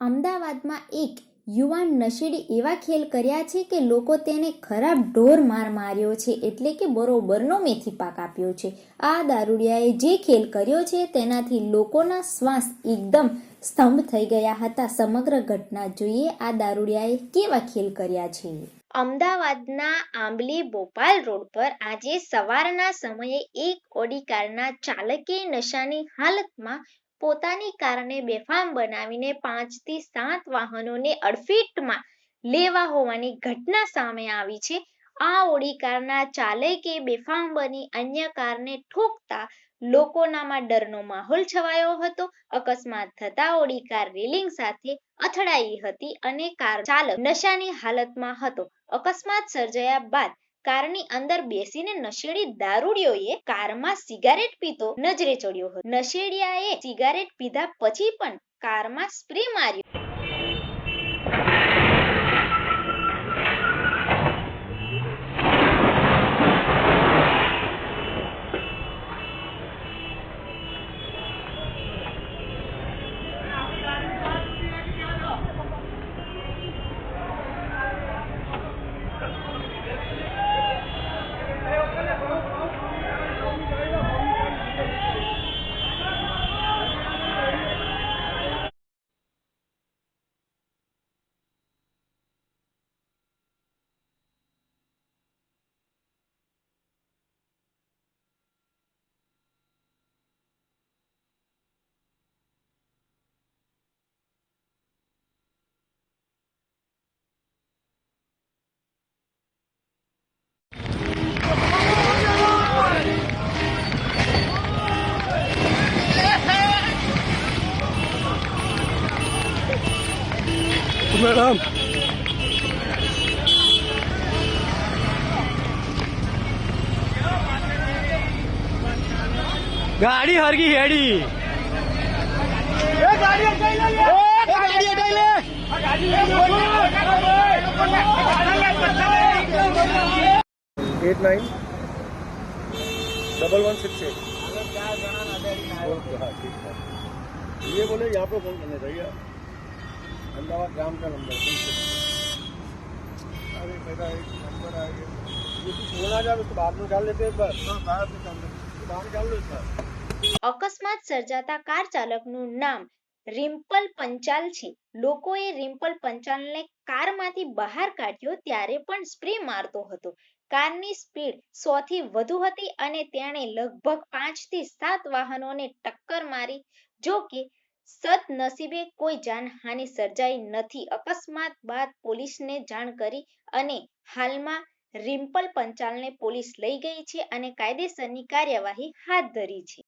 અમદાવાદમાં એક યુવાન નશેડી એવા ખેલ કર્યા છે કે લોકો તેને ખરાબ ઢોર માર માર્યો છે એટલે કે બરોબરનો મેથી પાક આપ્યો છે. આ દારૂડિયાએ જે ખેલ કર્યો છે તેનાથી લોકોના શ્વાસ એકદમ સ્તંભ થઈ ગયા હતા. સમગ્ર ઘટના જોઈએ આ દારૂડિયાએ કેવા ખેલ કર્યા છે? અમદાવાદના આંબલી બોપાલ રોડ પર આજે સવારના સમયે એક ઓડી કારના ચાલકે નશાની હાલતમાં પોતાની કારને બેફામ બનાવીને પાંચથી સાત વાહનોને અડફેટમાં લેવા હોવાની ઘટના સામે આવી છે. આ ઓડી કારના ચાલકે બેફામ બની અન્ય કારને ઠોકતા લોકોનામાં ડરનો માહોલ છવાયો હતો. અકસ્માત થતા ઓડી કાર રેલિંગ સાથે અથડાઈ હતી અને કાર ચાલક નશાની હાલતમાં હતો. અકસ્માત સર્જાયા બાદ કારની અંદર બેસીને નશેડી દારૂડિયોએ કારમાં સિગારેટ પીતો નજરે ચડ્યો હતો. નશેડિયાએ સિગારેટ પીધા પછી પણ કારમાં સ્પ્રે માર્યો. मैडम गाड़ी हर की हेड़ी। Eight nine. Double one six eight. ये बोले यहाँ पे फ़ोन करना चाहिए। अहमदाबाद ग्राम का नंबर अरे मेरा एक नंबर आ गया ये कुछ होना जाए उसको बाद में डाल लेते हैं बस हाँ बाद में डाल लेते बाद में डाल लो सर અકસ્માત સર્જાતા કાર ચાલકનું નામ રિમ્પલ પંચાલ છે લોકોએ રિમ્પલ પંચાલને કારમાંથી બહાર કાઢ્યો ત્યારે પણ સ્પ્રે મારતો હતો કારની સ્પીડ સો થી વધુ હતી અને તેણે લગભગ પાંચ થી સાત વાહનોને ટક્કર મારી જો કે સદનસીબે કોઈ જાનહાનિ સર્જાઈ નથી. અકસ્માત બાદ પોલીસને જાણ કરી અને હાલમાં રિમ્પલ પંચાલને પોલીસ લઈ ગઈ છે અને કાયદેસરની કાર્યવાહી હાથ ધરી છે.